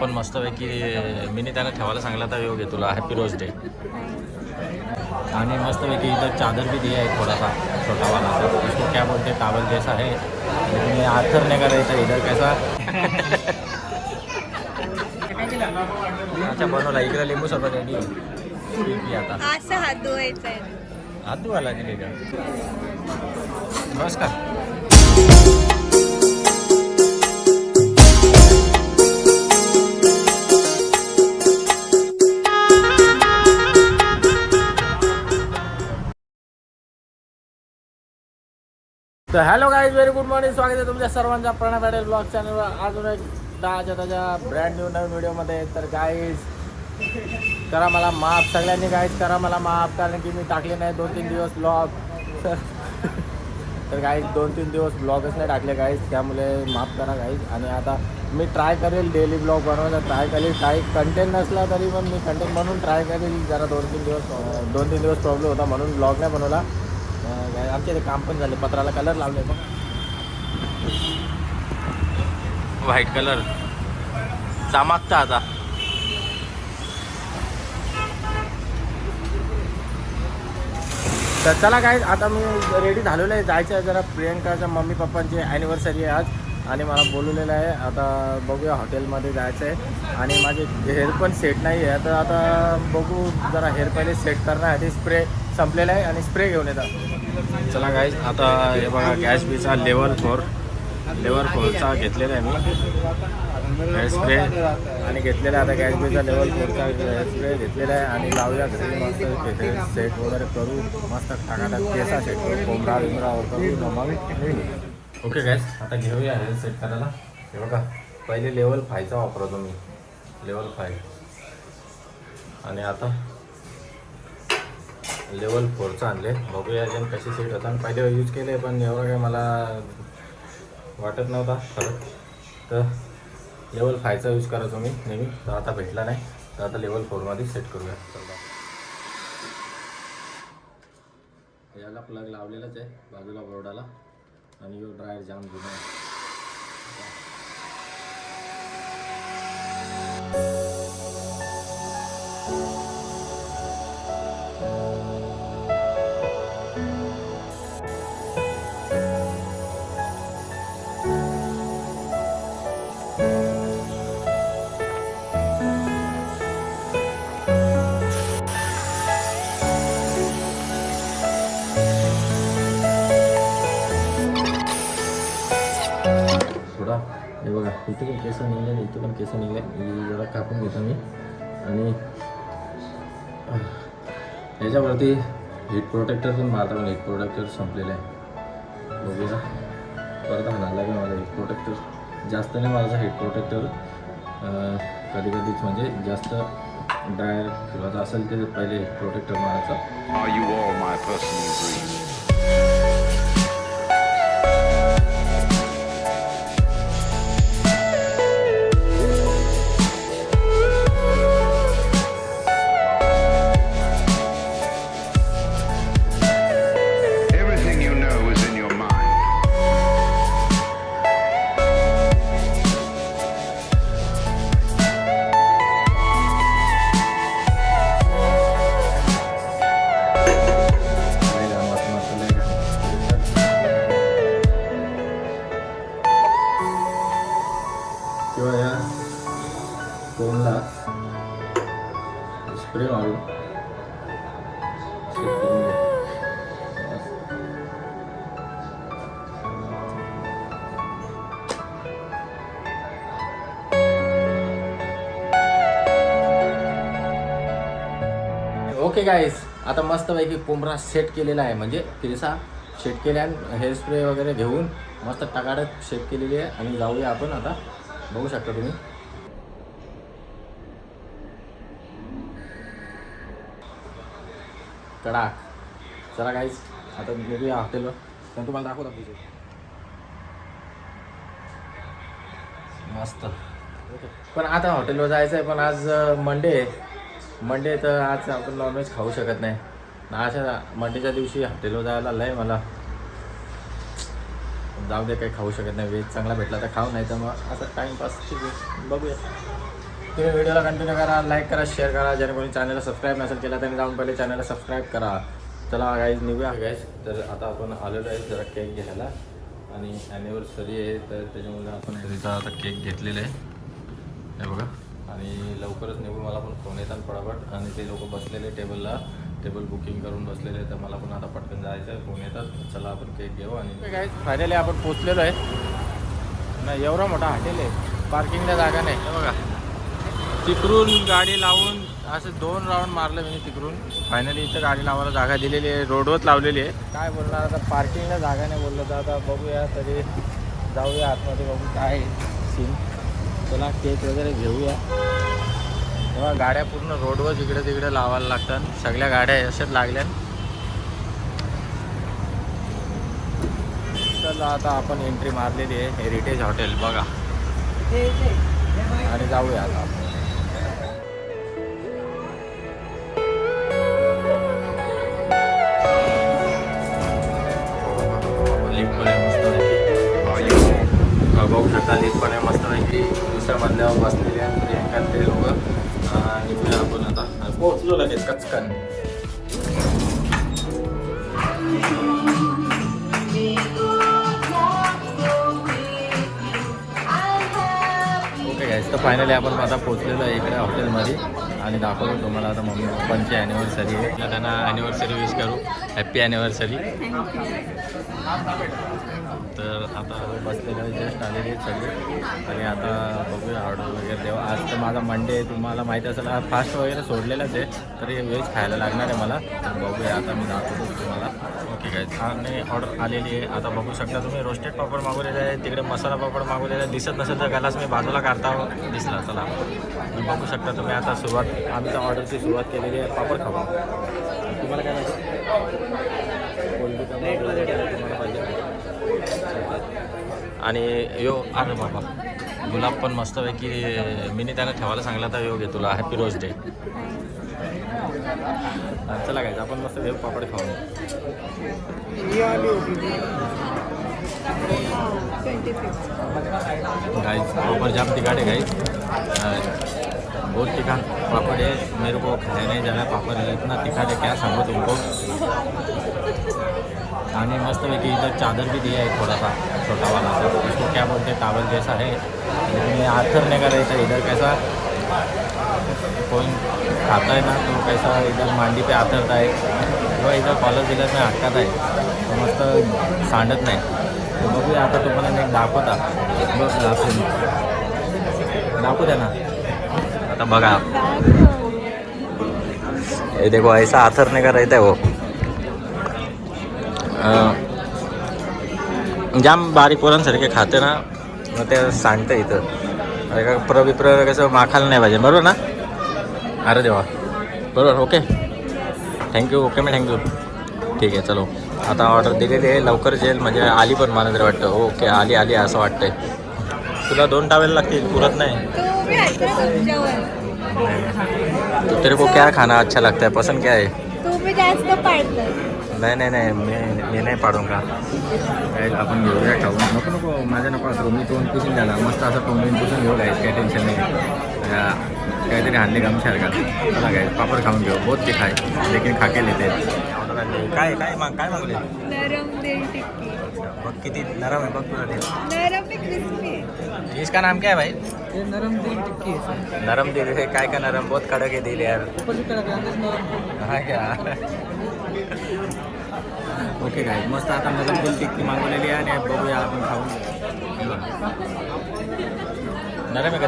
आपण मस्तपैकी मी त्याला ठेवायला सांगला तर योग्य तुला हॅपी रोज डे आणि मस्तपैकी इधर चादर भी दिया है थोड़ा सा छोटा वाला सा क्या बोलते टावल जैसा है. लेकिन ये हाथ करने का रहता है इधर कैसा? अच्छा बनवला इकडे लिंबू सरबत रेडी आहे. आता. असं हात धुवायचा आहे हात धुवायला दिले का नमस्कार. तर hello guys very good morning स्वागत आहे तुमच्या सर्वांचा प्रणव पॅडेल ब्लॉग चॅनलवर अजून एक दहाच्या त्याच्या ब्रँड न्यू नवीन व्हिडिओमध्ये तर गाईज करा मला माफ. सगळ्यांनी गाईज करा मला माफ. कारण की मी टाकले नाही दोन तीन दिवस ब्लॉग तर गाईज दोन तीन दिवस ब्लॉगच नाही टाकले गाईज त्यामुळे माफ करा गाईज आणि आता मी ट्राय करेल डेली ब्लॉग बनवायचा ट्राय करेल. काही कंटेंट नसला तरी पण मी कंटेंट म्हणून ट्राय करेल. जरा दोन तीन दिवस दोन तीन दिवस प्रॉब्लेम होता म्हणून ब्लॉग नाही बनवला. आमच्या इथे काम पण झाले. पत्राला कलर लावले बघ. व्हाईट कलर चमकता आता. तर चला काय आता मी रेडी झालेलो आहे. जायचं आहे जरा प्रियंकाच्या मम्मी पप्पांची ॲनिव्हर्सरी आहे आज. आणि मला बोलवलेलं आहे. आता बघूया हॉटेलमध्ये जायचं आहे. आणि माझे हेअर पण सेट नाही आहे तर आता बघू जरा हेअर पहिले सेट करण्यासाठी स्प्रे संपलेला आहे आणि स्प्रे घेऊन येतात. चला काय आता हे बघा गॅस बीचा लेवल फोर लेवल फोरचा घेतलेला आहे मी. हेअर स्प्रे आणि घेतलेला आहे. आता गॅस बीचा लेवल फोरचा हेअर स्प्रे घेतलेला आहे. आणि लावूया घरी मस्त सेट वगैरे करू. मस्त टाकाटाक केसा सेट करू कोंबडा बिमडा करू न मग ओके गॅस आता घेऊया हे सेट करायला. हे बघा पहिले लेवल फायचा वापरतो मी. लेवल फाय आणि आता लेवल फोरचं आणले बघूया अजून कशी सेट होता. पहिले यूज केले पण एवढं काय मला वाटत नव्हता फरक तर लेवल फायचा यूज करायचो मी नेहमी. तर आता भेटला नाही. तर आता लेवल फोरमध्ये सेट करूया. याला प्लग लावलेलाच आहे बाजूला बोर्डाला आणि यो ड्रायर जाम केस निघले जरा कापून घेतो मी. आणि याच्यावरती हीट प्रोटेक्टर पण मारता पण हीट प्रोटेक्टर संपलेलं आहे. बघूया. परत हाणायला लागेल माझं हीट प्रोटेक्टर जास्त नाही माझा हीट प्रोटेक्टर कधी कधीच म्हणजे जास्त ड्रायर किंवा असेल ते पहिले हीट प्रोटेक्टर मारायचा. ओके गाईस आता मस्तपैकी कोंबरा सेट केलेला आहे. म्हणजे तिरसा सेट केल्या हेअर स्प्रे वगैरे घेऊन मस्त टकाटक सेट केलेली आहे. आणि जाऊया आपण आता. बघू शकता तुम्ही. कडाक चला गाईस आता निघूया हॉटेलवर पण तुम्हाला दाखवतो तुझे मस्त. पण आता हॉटेलवर जायचं आहे पण आज मंडे आहे. मंडे तर आज आपण नॉनव्हेज खाऊ शकत नाही. अशा मंडेच्या दिवशी हॉटेलवर जायला लय मला. जाऊ दे काही खाऊ शकत नाही. व्हेज चांगला भेटला तर खाऊ नाही तर मग असं टाईमपास ठीक आहे बघूया. तुम्ही व्हिडिओला कंटिन्यू करा लाईक करा शेअर करा. ज्याने कोणी चॅनलला सबस्क्राईब नसेल केला त्याने जाऊन पहिले चॅनलला सबस्क्राईब करा. चला गाईज निघूया. गाईज तर आता आपण आलेलो आहे जरा केक घ्यायला. आणि ॲनिव्हर्सरी आहे तर त्याच्यामुळे आपण तिथं आता केक घेतलेला आहे. हे बघा. आणि लवकरच निघून मला पण फोन येतात पटापट आणि ते लोक बसलेले टेबलला टेबल बुकिंग करून बसलेले तर मला पण आता पटकन जायचं आहे फोन येतात. चला आपण केक घेऊ आणि काय फायनली आपण पोचलेलो आहे. नाही एवढा मोठा हॉटेल आहे. पार्किंगला जागा नाही. हे बघा. तिकडून गाडी लावून असं दोन राऊंड मारलं मी तिकडून. फायनली इथं गाडी लावायला जागा दिलेली आहे रोडवर लावलेली आहे. काय बोलणार आता? पार्किंगला जागा नाही बोललं तर आता बघूया तरी. जाऊया आतमध्ये बघू काय सीन चला केक वगैरे घेऊया. तेव्हा गाड्या पूर्ण रोडवर इकडे तिकडे लावायला लागतात. सगळ्या गाड्या अशाच लागल्या चला आता आपण एंट्री मारलेली आहे. हेरिटेज हॉटेल बघा. आणि जाऊया आता आपण. बघू शकता लिफ्ट पण आहे मस्तपैकी दुसऱ्या मधल्यावर बसलेले आहेत प्रियंका ते लोक निघूया आपण आता पोहोचलो लगेच कचकन. तर फायनली आपण आता पोहोचलेलो आहे इकडे हॉटेलमध्ये आणि दाखवतो तुम्हाला आता मम्मी पप्पांची ॲनिव्हर्सरी आहे. त्यांना ॲनिव्हर्सरी विश करू. हॅप्पी ॲनिव्हर्सरी तर आता बसलेलं जस्ट आलेले सगळे. आणि आता बघूया ऑर्डर वगैरे देऊ आज तर माझा मंडे तुम्हाला माहिती असेल फास्ट वगैरे सोडलेलंच आहे तर हे व्हेज खायला लागणार आहे मला. तर बघूया आता मी दाखवतो तुम्हाला. ओके काय आणि ऑर्डर आलेली आहे. आता बघू शकता तुम्ही रोस्टेड पापड मागवलेले आहे तिकडे मसाला पापड मागवलेला आहे. दिसत नसेल तर गलास मी बाजूला काढता दिसला चला. तुम्ही बघू शकता तुम्ही आता सुरुवात आम्ही त्या ऑर्डरची सुरुवात केलेली आहे पापड खाऊ. तुम्हाला काय माहिती कोलबीचा पापड वगैरे तुम्हाला पाहिजे आणि यो अरे बाबा. गुलाब पण मस्तपैकी मीनी त्याला ठेवायला सांगला तर यो घे तुला हॅपी रोज डे चला काय आपण मस्त देव पापड खाऊ गाइस पापड़ जाम तिखाट आहे गाई बहुत तिखाट पापड़ है मेरे को खाया नहीं जा रहा पापड़ इतना तिखाट है क्या सांगो तुमको? आणि मस्तपैकी इधर चादर भी दिया है थोड़ा सा छोटा वाला सा क्या बोलते हैं टावल जैसा है. लेकिन आथर आथरने का रहता इधर कैसा कोई खाता है ना तो कैसा इधर मांडी पे आथरता है. किंवा इधर कॉलर बिलर नाही हाटकात आहे तो मस्त सांडत नाही. तर बघूया आता तुम्हाला एक दाखवता बघ दाखवून दाखवू द्या ना? आता बघा ये देखो ऐसा आथरने का रहता है वो. जाम बारीक पोरांसारखे खाते ना मग ते सांगतं इथं. अरे का प्रविप्र कसं माखायला नाही पाहिजे बरोबर ना? अरे देवा. बरोबर ओके. थँक्यू ओके मी थँक्यू ठीक आहे चलो. आता ऑर्डर दिलेली आहे लवकर येईल म्हणजे आली पण मला तरी वाटतं. ओके आली आली असं वाटतंय. तुला दोन टावेल लागतील पुरत नाही. तेरे को क्या खाना अच्छा लगता है? पसंद क्या है? पाडलं नाही नाही नाही मी मी नाही पाडून का काय आपण घेऊया खाऊन नको नको माझ्या नको असं मी तोंड पुसून द्या मस्त असं तोंड पुसून घेऊ गायच काही टेन्शन नाही। काहीतरी आणले गम का चला काय पापड खाऊन घेऊ बहुत ते खाय लेकिन खाके लेते काय काय माग काय मागले नरम बघ किती नरम आहे बघ तुला इसका नाम क्या है भाई? नरम दिल टिक्की है नरम दिल है काय का नरम? बहुत कड़क है दिल यार। ऊपर से कड़क है अंदर नरम हा क्या? ओके काय मस्त आता नरम दिल टिक्की मागवलेली आहे आणि बघूया आपण खाऊन नरम आहे का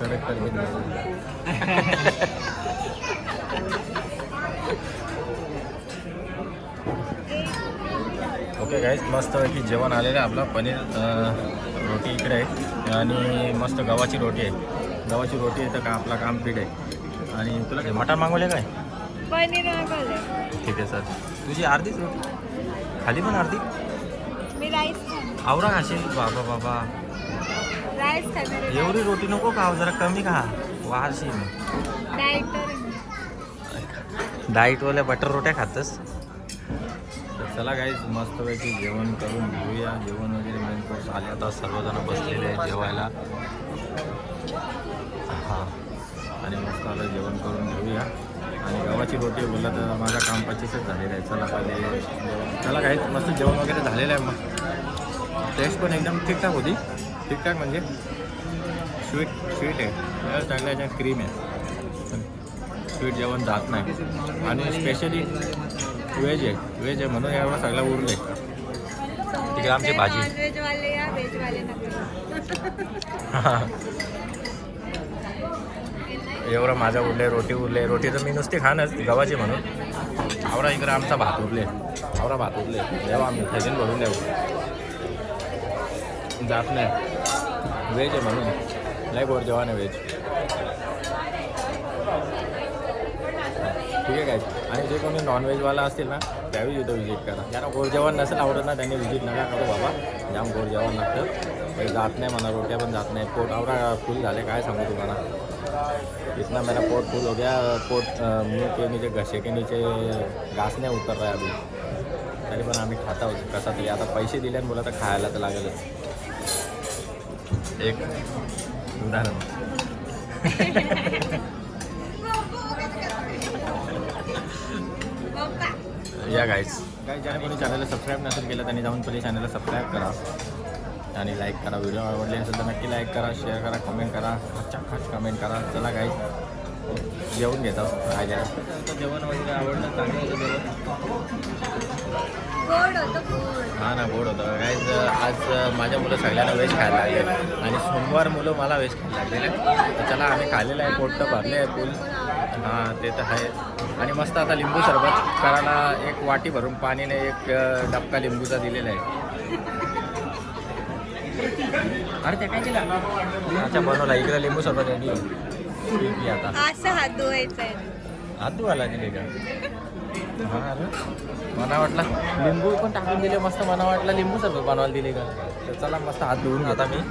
कडक कडक ओके गाईज मस्तपैकी जेवण आलेलं आहे आपलं पनीर रोटी इकडे आहे आणि मस्त गव्हाची रोटी आहे गव्हाची रोटी आहे तर का आपला काम पीठ आहे आणि तुला काय मटण मागवले काय पनीर मागवलंय ठीक आहे सर. तुझी अर्धीच रोटी खाली पण अर्धी? मी राईस आवरा खाशील बाबा बाबा राईस. एवढी रोटी नको खाव जरा कमी खा. वाहशील डाएटर आहे. मी. डाईटवाल्या बटर रोट्या खातस. तर चला काहीच मस्तपैकी जेवण करून घेऊया. जेवण वगैरे मेन कोर्स आले. आता सर्वजण बसलेले आहेत जेवायला. हां. आणि मस्त आता जेवण करून घेऊया. आणि गव्हाची रोटी बोलला तर माझं काम पच्चीसच झालेलं आहे. चला पहिले जेवण चला काहीच मस्त जेवण वगैरे झालेलं आहे मग. टेस्ट पण एकदम ठीकठाक होती. ठीकठाक म्हणजे स्वीट स्वीट आहे. चांगल्या क्रीम आहे स्वीट जेवण जात नाही. आणि स्पेशली व्हेज आहे. व्हेज आहे म्हणून एवढं सगळं उरले तिकडे आमची भाजी. नॉनव्हेज वाले या व्हेज वाले नको एवढं माझा उरले रोटी उरले रोटी तर मी नुसती खाणच गव्हाची म्हणून. आवरा इकडे आमचा भात उरले आवरा भात उरले देवा आम्ही थजीन भरून देऊ. जात नाही. व्हेज आहे म्हणून. नाही गोड जेवण आहे व्हेज ठीक आहे काय आणि जे कोणी नॉनव्हेजवाला असतील ना त्यावेळी इथं व्हिजिट करा. ज्यांना गोड जेवण नसेल आवडत ना त्यांनी व्हिजिट नका करू बाबा. जाम गोड जेवण लागतं जात नाही म्हणा रोट्या पण जात नाही पोट आवरा फुल झाले काय सांगू तुम्हाला. इतना मेरा पोट फुल हो गया पोट अ, मुंह के नीचे घसे के नीचे घास नाही उतर रहा है अभी। तरी पण आम्ही खाता होतो कसा तरी आता पैसे दिले आणि बोला तर खायला तर लागेलच एक उदाहरण। या गाईज काय ज्याने कोणी चॅनलला सबस्क्राईब नसेल केलं त्यांनी जाऊन पहिले चॅनलला सबस्क्राईब करा. आणि लाईक करा व्हिडिओ आवडले असेल तर नक्की लाईक करा शेअर करा कमेंट करा अच्छा खास कमेंट करा. चला गाईज जेवून घेतो. काय जरा जेवण. वगैरे आवडलं चांगलं होतं जेवण गोड. हा ना गोड होतं. गाईज आज माझ्या मुलं सगळ्यांना व्हेज खायला लागले. आणि सोमवार मुलं मला व्हेज खायला लागलेले. तर चला आम्ही खाल्लेलं आहे पोट्ट भरले आहे फुल हां ते तर आहे. आणि मस्त आता लिंबू सरबत. करायला एक वाटी भरून पाणीने एक डबका लिंबूचा दिलेला आहे. अरे ते काय केलं? अच्छा बनवला इकडे लिंबू सरबत रेडी आहे आता. असं हात धुवायचा आहे आदूवाला दिले का? हा अरे. मला वाटलं लिंबू पण टाकून दिले मस्त मला वाटलं लिंबू सरबत बनवायला दिले का? तर चला मस्त हात धुवून आता मी.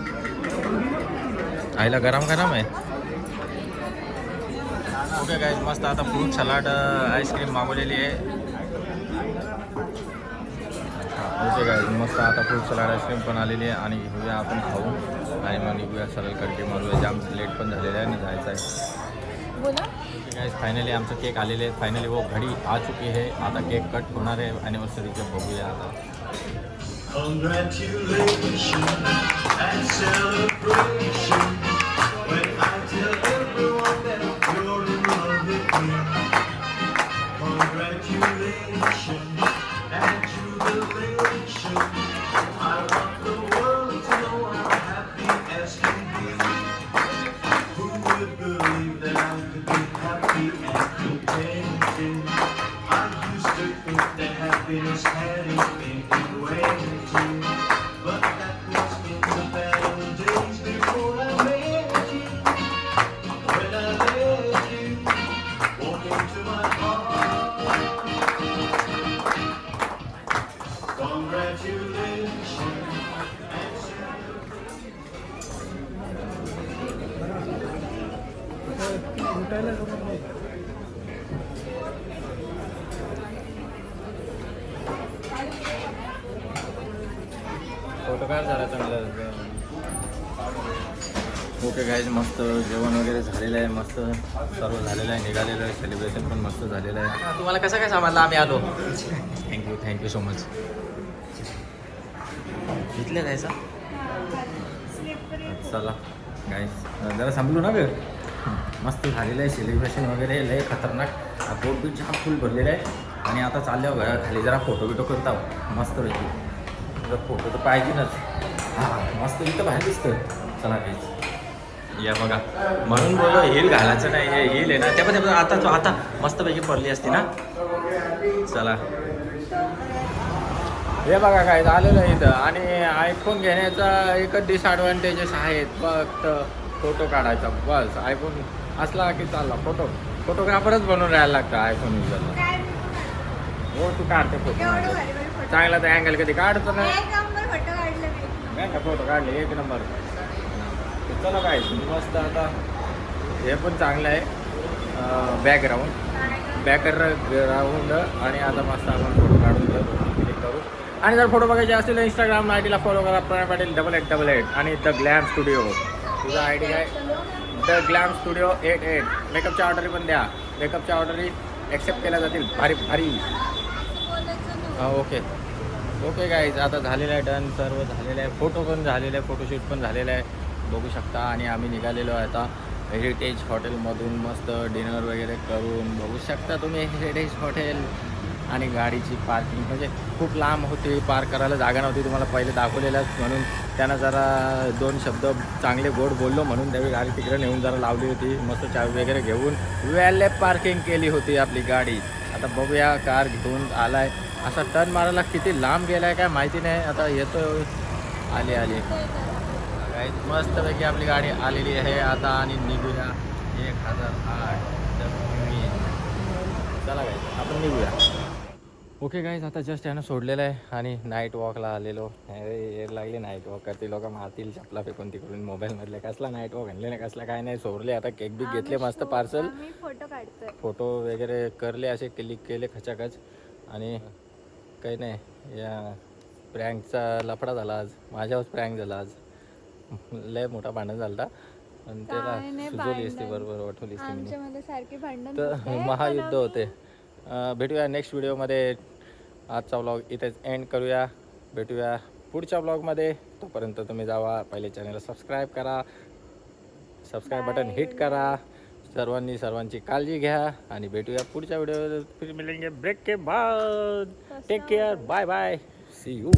आईला गरम गरम आहे. ओके काय मस्त आता फ्रूट सलाड आईस्क्रीम मागवलेली आहे. ओके काय मस्त आता फ्रूट सलाड आईस्क्रीम पण आलेली आहे आणि घेऊया आपण खाऊ आणि मग निघूया सरळ कडके मारूया. जाम लेट पण झालेलं आहे आणि जायचं आहे. बोला. गाइस फाइनली आमचं केक आलेले आहेत फायनली वो घडी आ चुकी है आता केक कट होणार आहे. ॲनिव्हर्सरीचं बघूया आता. फोटो काय झाला चांगलं. ओके गाईज मस्त जेवण वगैरे झालेलं आहे मस्त सर्व झालेलं आहे निघालेलं आहे सेलिब्रेशन पण मस्त झालेलं आहे. तुम्हाला कसं काय समजलं आम्ही आलो? थँक्यू थँक्यू सो मच इथले जायचं? चला गाईज जरा संपलो ना वेळ? मस्त झालेलं आहे. सेलिब्रेशन वगैरे लय खतरनाक. पोट बी जाम फुल भरलेलं आहे. आणि आता चालल्यावर घरा खाली जरा फोटो बिटो करत आहोत मस्त जर फोटो तर पाहिजेनच हां मस्त इथं बाहेर दिसतं चला काहीच या बघा. म्हणून बोललो हिल घालायचं नाही. हे हिल आहे ना. त्या पण आता तो आता मस्तपैकी पडली असती ना. चला. हे बघा काय झालेलं आहे इथं. आणि आयफोन घेण्याचा एकच डिसएडव्हान्टेजेस आहेत. फक्त फोटो काढायचा. बस आयफोन असला की चालला फोटो फोटोग्राफरच बनून राहायला लागतं आयफोन युजरला हो तू काढते फोटो चांगला तर अँगल कधी काढतो ना? फोटो काढले मी. नाही का फोटो काढले एक नंबर चला काय मस्त आता. हे पण चांगलं आहे. बॅकग्राऊंड बॅकग्राऊंड आणि आता मस्त आपण फोटो काढून घेऊ. आणि जर फोटो बघायचे असतील तर इंस्टाग्राम आय डीला फॉलो करा. Pranay Patil double eight double eight and the glam studio तुझा आय डी काय? The glam studio eight eight. मेकअपच्या ऑर्डरी पण द्या. मेकअपच्या ऑर्डरी ॲक्सेप्ट केल्या जातील. भारी भारी. हां ओके ओके गाईज आता झालेलं आहे डन सर्व झालेलं आहे. फोटो पण झालेले आहे. फोटोशूट पण झालेलं आहे. बघू शकता. आणि आम्ही निघालेलो आहे आता हेरिटेज हॉटेलमधून मस्त डिनर वगैरे करून. बघू शकता तुम्ही हेरिटेज हॉटेल आणि गाडीची पार्किंग म्हणजे खूप लांब होती पार्क करायला जागा नव्हती. तुम्हाला पहिले दाखवलेलंच म्हणून त्यांना जरा दोन शब्द चांगले गोड बोललो म्हणून त्यावेळी गाडी तिकडे नेऊन जरा लावली होती मस्त चावी वगैरे घेऊन. वेले पार्किंग केली होती आपली गाडी. आता बघूया कार घेऊन आलाय. असा टर्न मारायला किती लांब गेलाय काय माहिती नाही. आता येतो. आली आली. काही मस्तपैकी आपली गाडी आलेली आहे. आता आणि निघूया. एक हजार आठ. चला काय आपण निघूया. ओके गाईज आता जस्ट यानं सोडलेलं आहे आणि नाईट वॉकला आलेलो. अरे येर लागले नाईट वॉक करते लोक मारतील चपला फेकून तिकडून मोबाईलमधले कसला नाईट वॉक आणले नाही कसला काय नाही सोडले आता केक बिक घेतले मस्त पार्सल फोटो काढतोय. फोटो वगैरे करले असे क्लिक केले खचाखच. आणि काही नाही या प्रँकचा लफडा झाला आज. माझ्यावर प्रँक झाला आज. लय मोठा भांडण झाला आणि त्याला सुजवली असती. बरोबर वाटवली असती सारखे भांडण तर महायुद्ध होते. भेटूया नेक्स्ट व्हिडिओमध्ये आजचा व्लॉग इथेच एंड करूया. भेटूया पुढच्या व्लॉगमध्ये तोपर्यंत तुम्ही जावा. पहिले चॅनलला सबस्क्राईब करा. सबस्क्राईब बटन हिट करा. सर्वांनी सर्वांची काळजी घ्या. आणि भेटूया पुढच्या व्हिडिओ फिर मिलेंगे ब्रेक के बाद. Take care bye bye see you